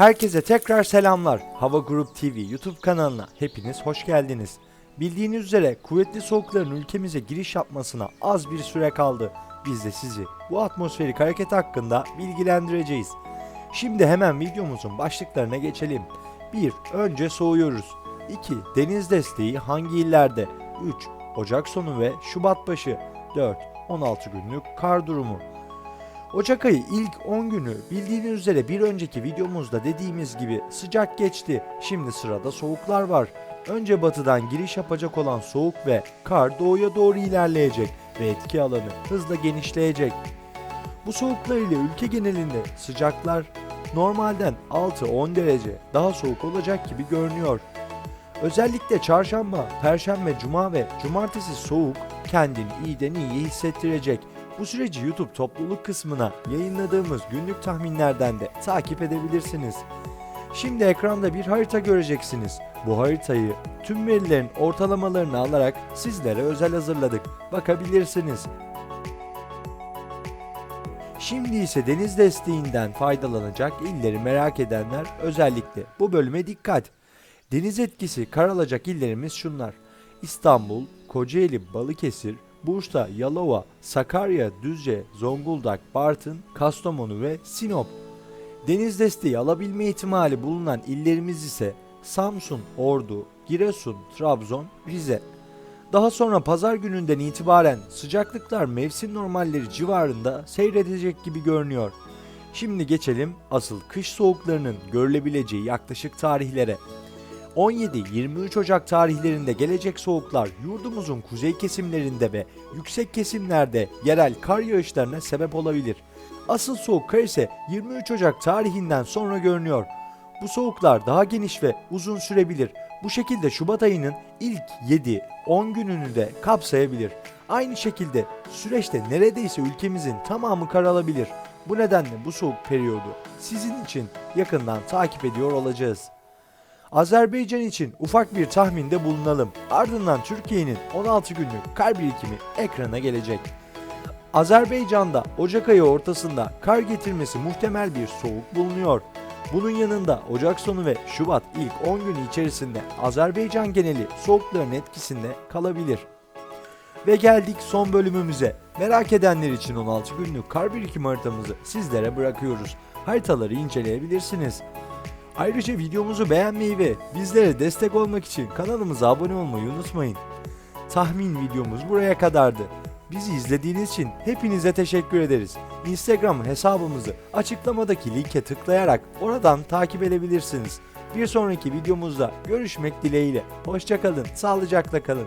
Herkese tekrar selamlar. Hava Grup TV YouTube kanalına hepiniz hoş geldiniz. Bildiğiniz üzere kuvvetli soğukların ülkemize giriş yapmasına az bir süre kaldı. Biz de sizi bu atmosferik hareket hakkında bilgilendireceğiz. Şimdi hemen videomuzun başlıklarına geçelim. 1. Önce soğuyoruz. 2. Deniz desteği hangi illerde? 3. Ocak sonu ve Şubat başı. 4. 16 günlük kar durumu. Ocak ayı ilk 10 günü bildiğiniz üzere bir önceki videomuzda dediğimiz gibi sıcak geçti. Şimdi sırada soğuklar var. Önce batıdan giriş yapacak olan soğuk ve kar doğuya doğru ilerleyecek ve etki alanı hızla genişleyecek. Bu soğuklar ile ülke genelinde sıcaklar normalden 6-10 derece daha soğuk olacak gibi görünüyor. Özellikle çarşamba, perşembe, cuma ve cumartesi soğuk kendini iyiden iyiye hissettirecek. Bu süreci YouTube topluluk kısmına yayınladığımız günlük tahminlerden de takip edebilirsiniz. Şimdi ekranda bir harita göreceksiniz. Bu haritayı tüm verilerin ortalamalarını alarak sizlere özel hazırladık. Bakabilirsiniz. Şimdi ise deniz desteğinden faydalanacak illeri merak edenler özellikle bu bölüme dikkat. Deniz etkisi kar alacak illerimiz şunlar. İstanbul, Kocaeli, Balıkesir, Bursa, Yalova, Sakarya, Düzce, Zonguldak, Bartın, Kastamonu ve Sinop. Deniz desteği alabilme ihtimali bulunan illerimiz ise Samsun, Ordu, Giresun, Trabzon, Rize. Daha sonra pazar gününden itibaren sıcaklıklar mevsim normalleri civarında seyredecek gibi görünüyor. Şimdi geçelim asıl kış soğuklarının görülebileceği yaklaşık tarihlere. 17-23 Ocak tarihlerinde gelecek soğuklar yurdumuzun kuzey kesimlerinde ve yüksek kesimlerde yerel kar yağışlarına sebep olabilir. Asıl soğuk kar ise 23 Ocak tarihinden sonra görünüyor. Bu soğuklar daha geniş ve uzun sürebilir. Bu şekilde Şubat ayının ilk 7-10 gününü de kapsayabilir. Aynı şekilde süreçte neredeyse ülkemizin tamamı kar alabilir. Bu nedenle bu soğuk periyodu sizin için yakından takip ediyor olacağız. Azerbaycan için ufak bir tahminde bulunalım. Ardından Türkiye'nin 16 günlük kar birikimi ekrana gelecek. Azerbaycan'da Ocak ayı ortasında kar getirmesi muhtemel bir soğuk bulunuyor. Bunun yanında Ocak sonu ve Şubat ilk 10 günü içerisinde Azerbaycan geneli soğukların etkisinde kalabilir. Ve geldik son bölümümüze. Merak edenler için 16 günlük kar birikim haritamızı sizlere bırakıyoruz. Haritaları inceleyebilirsiniz. Ayrıca videomuzu beğenmeyi ve bizlere destek olmak için kanalımıza abone olmayı unutmayın. Tahmin videomuz buraya kadardı. Bizi izlediğiniz için hepinize teşekkür ederiz. Instagram hesabımızı açıklamadaki linke tıklayarak oradan takip edebilirsiniz. Bir sonraki videomuzda görüşmek dileğiyle. Hoşçakalın, sağlıcakla kalın.